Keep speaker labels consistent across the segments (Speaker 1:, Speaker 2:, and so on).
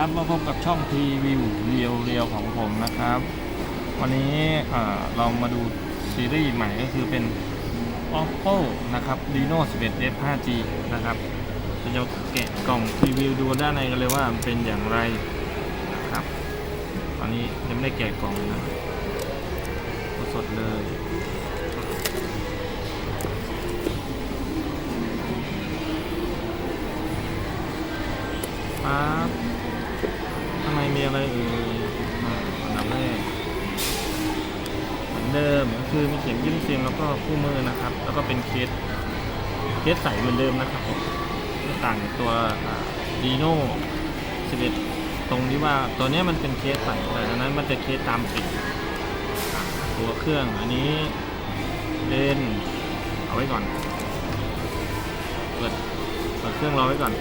Speaker 1: ครับมาพบกับช่องทีวิวเรียวเรียวของผมนะครับ วันนี้เรามาดูซีรีส์ใหม่ก็คือเป็น oppo นะครับ reno 11 f 5g นะครับจะจะแกะกล่องทีวิวดูด้านในกันเลยว่ามันเป็นอย่างไรนะครับตอนนี้ยังไม่ได้แกะกล่องนะสดเลย อะไรเอ่ยอันดับแรกเหมือนเดิมก็คือมีเข็มยิ้มเสียงแล้วก็คู่มือนะครับ แล้วก็เป็นเคสเคสใสเหมือนเดิมนะครับไม่ต่างตัวดีโน่11 ตรงที่ว่าตัวเนี้ยมันเป็นเคสใสแต่อันนั้นมันจะเคสตามปิดตัวเครื่องอันนี้เล่นเอาไว้ก่อนเปิดเปิดเครื่องรอไว้ก่อน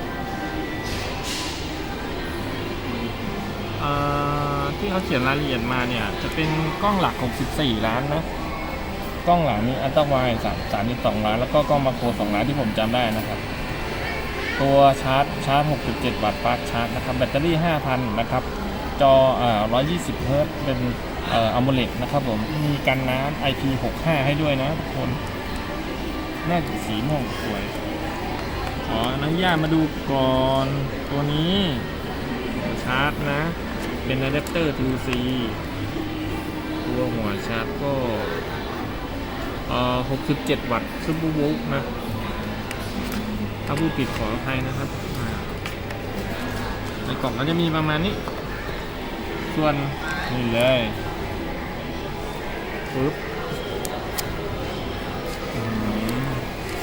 Speaker 1: ที่เขาเขียนรายละเอียดมาเนี่ย จะเป็นกล้องหลัก 64 ล้านนะ กล้องหลังนี้อัลตร้าไวด์3 32ล้าน แล้วก็กล้องมาโคร2ล้านที่ผมจำได้นะครับ ตัวชาร์จชาร์จ 6.7 วัตต์ฟาสต์ชาร์จนะครับ แบตเตอรี่ 5,000 นะครับ จออ่า120 เฮิร์ตซ์เป็นเอ่ออะโมเลดนะครับผม มีกันน้ำ IP65 ให้ด้วยนะทุกคนน่าจะสีม่วงสวย ขออนุญาตมาดูก่อนตัวนี้ชาร์จนะ เป็นอะแดปเตอร์ 2C ตัวหัวชาร์จก็เอ่อ67 วัตต์ซุปเปอร์วูฟนะถ้าพูดผิดขออภัยนะครับ ในกล่องก็จะมีประมาณนี้ ส่วนนี่เลยปึ๊บ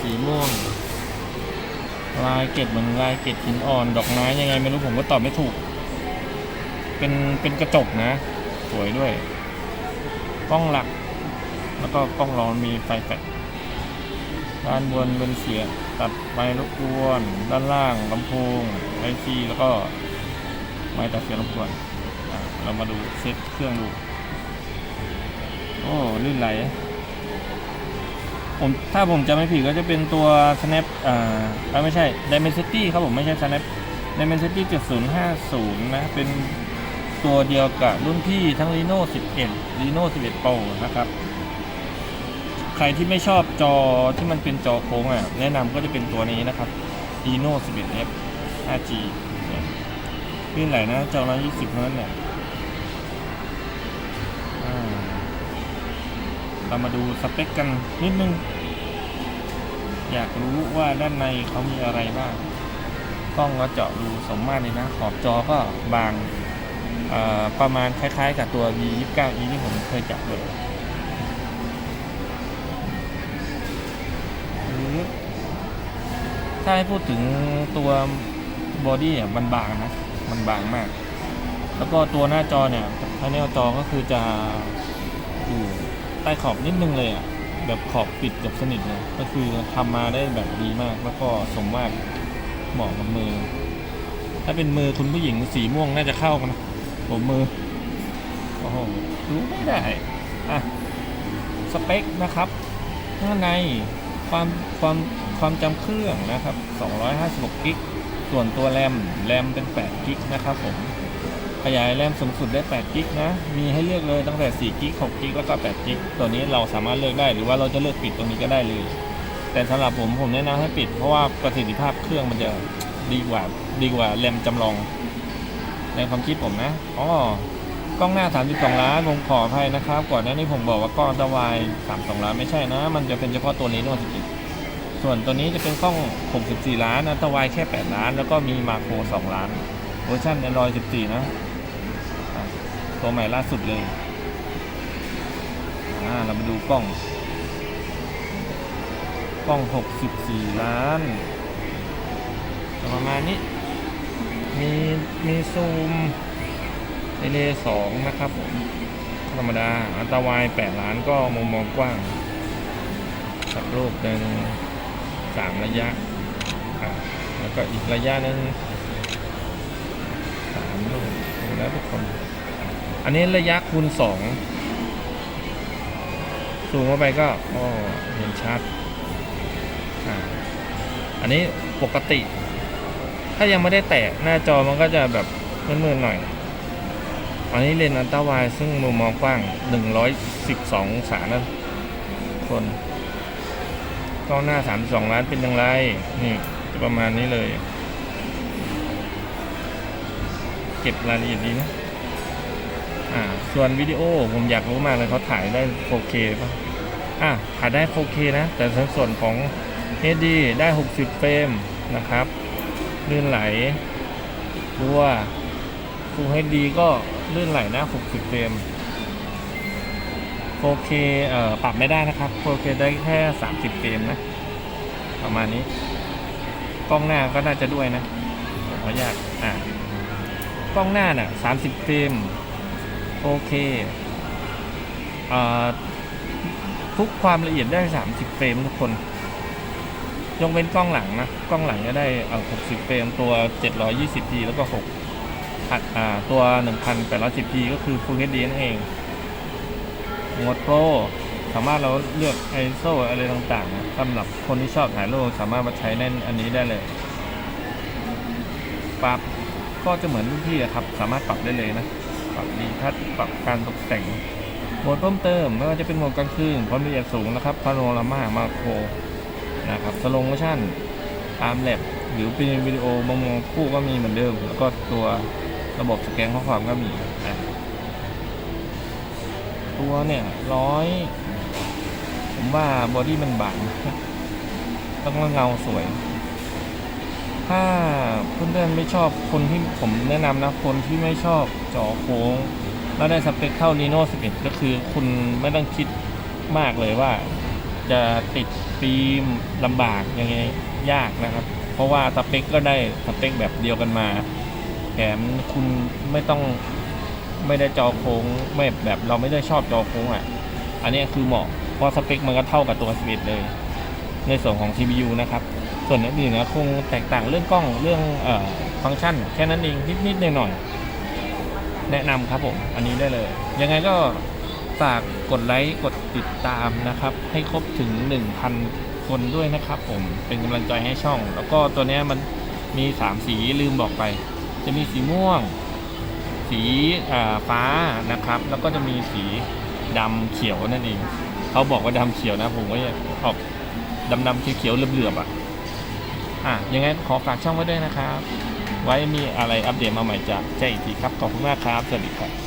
Speaker 1: สีม่วง ลายเกล็ดเหมือนลายเกล็ดหินอ่อน ดอกไม้ยังไงไม่รู้ผมก็ตอบไม่ถูก เป็นเป็นกระจกนะ สวยด้วย กล้องหลัก แล้วก็กล้องรองมีไฟแฟลชด้านบนเป็นเสียงตัดไมรบกวน ด้านล่างลำโพงไอซีแล้วก็ไมค์ตัดเสียงรบกวนอะเรามาดูเซตเครื่องดู โอ้ลื่นไหลผมถ้าผมจำไม่ผิดก็จะเป็นตัว snap อ่าเอ้ยไม่ใช่ dimensity ครับผมไม่ใช่ snap dimensity 7050 นะ เป็น ตัวเดียวกับรุ่นพี่ทั้ง reno 11 reno 11 pro นะครับ ใครที่ไม่ชอบจอที่มันเป็นจอโค้งอะ แนะนำก็จะเป็นตัวนี้นะครับ reno 11f 5g เนี่ยลื่นไหลนะจอ120เฮิร์ตซ์เนี่ยเรามาดูสเปคกันนิดนึง อยากรู้ว่าด้านในเขามีอะไรบ้างกล้องก็เจาะรูสมมาตรเลยนะ ขอบจอก็บาง ประมาณคล้ายๆ กับตัว V29e ที่ผมเคยจับเลยถ้าให้พูดถึงตัวบอดี้อะมันบางนะ มันบางมาก แล้วก็ตัวหน้าจอเนี่ยภายในจอก็คือจะอยู่ใต้ขอบนิดนึงเลยอะ แบบขอบปิดกับสนิทเลย ก็คือทำมาได้แบบดีมาก แล้วก็สมมาตรเหมาะกับมือ ถ้าเป็นมือคุณผู้หญิงสีม่วงน่าจะเข้ากันนะ ผมมือ โอ้โห รู้ไม่ได้ อะ สเปคนะครับ ข้างใน ความ ความ ความจำเครื่องนะครับ 256กิก ส่วนตัวแรม แรมเป็น8กิกนะครับผม ขยายแรมสูงสุดได้8กิกนะ มีให้เลือกเลยตั้งแต่4กิก6กิกแล้วก็8กิก ตัวนี้เราสามารถเลือกได้ หรือว่าเราจะเลือกปิดตรงนี้ก็ได้เลย แต่สำหรับผม ผมแนะนำให้ปิด เพราะว่าประสิทธิภาพเครื่องมันจะดีกว่า ดีกว่าแรมจำลอง ในความคิดผมนะอ๋อกล้องหน้า 32 ล้านผมขออภัยนะครับ ก่อนหน้านี้ผมบอกว่ากล้องอัลตร้าไวด์32 ล้านไม่ใช่นะ มันจะเป็นเฉพาะตัวนี้นวด11ส่วนตัวนี้จะเป็นกล้อง 64 ล้านอัลตร้าไวด์แค่ 8 ล้าน แล้วก็มีมาโคร 2 ล้านเวอร์ชัน Android 14 นะ ตัวใหม่ล่าสุดเลยเรามาดูกล้อง กล้อง 64 ล้านประมาณนี้ มีมีซูมเอเลสองนะครับผม ธรรมดา อัลตร้าไวด์8ล้านก็มุมมองกว้างสักรูปหนึ่งสามระยะ แล้วก็อีกระยะหนึ่งสามรูปดูแล้วทุกคน อันนี้ระยะคูณสองสูงเข้าไปก็เห็นชัด อันนี้ปกติ ถ้ายังไม่ได้แตะหน้าจอมันก็จะแบบมืดๆหน่อย อันนี้เลนส์อัลตร้าไวด์ซึ่งมุมมองกว้าง 112องศานะคนกล้องหน้า 32 ล้านเป็นอย่างไร นี่จะประมาณนี้เลย เก็บรายละเอียดดีนะ อ่า ส่วนวิดีโอผมอยากรู้มากเลยเขาถ่ายได้ 4K ป่ะ อะถ่ายได้ 4K นะ แต่ในส่วนของ HD ได้ 60 เฟรมนะครับ ลื่นไหลตัว Full HD ก็ลื่นไหลนะ60เฟรม 4K เคเอ่อปรับไม่ได้นะครับ 4K ได้แค่ 30เฟรมนะ ประมาณนี้ กล้องหน้าก็น่าจะด้วยนะผมขออนุญาตอะกล้องหน้าน่ะ30เฟรมโอเคเอ่อทุกความละเอียดได้ 30 เฟรมทุกคน ยกเว้นกล้องหลังนะ กล้องหลังจะได้เอ่อ60 เฟรมตัว 720p แล้วก็6อัดอ่าตัว 1810p ก็คือ Full HD นั่นเองโหมดโปรสามารถเราเลือก ISO อะไรต่างๆนะสำหรับคนที่ชอบถ่ายรูปสามารถมาใช้ในอันนี้ได้เลย ปรับก็จะเหมือนรุ่นพี่ครับ สามารถปรับได้เลยนะ ปรับดีทัศปรับการตกแต่งโหมดเพิ่มเติมไม่ว่าจะเป็นโหมดกลางคืนความละเอียดสูงนะครับพาโนรามามาโคร นะครับสโลโมชั่นอาร์มแลบหรือเป็นวิดีโอมองๆคู่ก็มีเหมือนเดิม แล้วก็ตัวระบบสแกนข้อความก็มีอะตัวเนี่ยร้อยผมว่าบอดี้มันบางแล้วก็เงาสวย ถ้าเพื่อนๆไม่ชอบคนที่ผมแนะนำนะ คนที่ไม่ชอบจอโค้งแล้วได้สเปคเท่า Nino 11 ก็คือคุณไม่ต้องคิดมากเลยว่า จะติดฟิล์มลำบากยังไงยากนะครับ เพราะว่าสเปคก็ได้สเปคแบบเดียวกันมาแถมคุณไม่ต้องไม่ได้จอโค้งไม่แบบเราไม่ได้ชอบจอโค้งอะ อันนี้คือเหมาะเพราะสเปคมันก็เท่ากับตัว 11 เลย ในส่วนของ CPU นะครับ ส่วนอื่นๆนะคงแตกต่างเรื่องกล้องเรื่องอฟังก์ชัน แค่นั้นเองนิดๆหน่อยๆแนะนำครับผม อันนี้ได้เลย ยังไงก็ ฝากกดไลค์กดติดตามนะครับ ให้ครบถึง 1,000 คนด้วยนะครับ ผมเป็นกำลังใจให้ช่อง แล้วก็ตัวนี้มันมี 3 สีลืมบอกไป จะมีสีม่วง สีฟ้านะครับ แล้วก็จะมีสีดำเขียวนั่นเองเขาบอกว่าดำเขียวนะ ผมก็ยังออกดำดำๆเขียวเหลือบๆอะอะยังไงขอฝากช่องไว้ด้วยนะครับ ไว้มีอะไรอัปเดตมาใหม่จะแจ้งอีกทีครับขอบคุณมากครับ สวัสดีครับ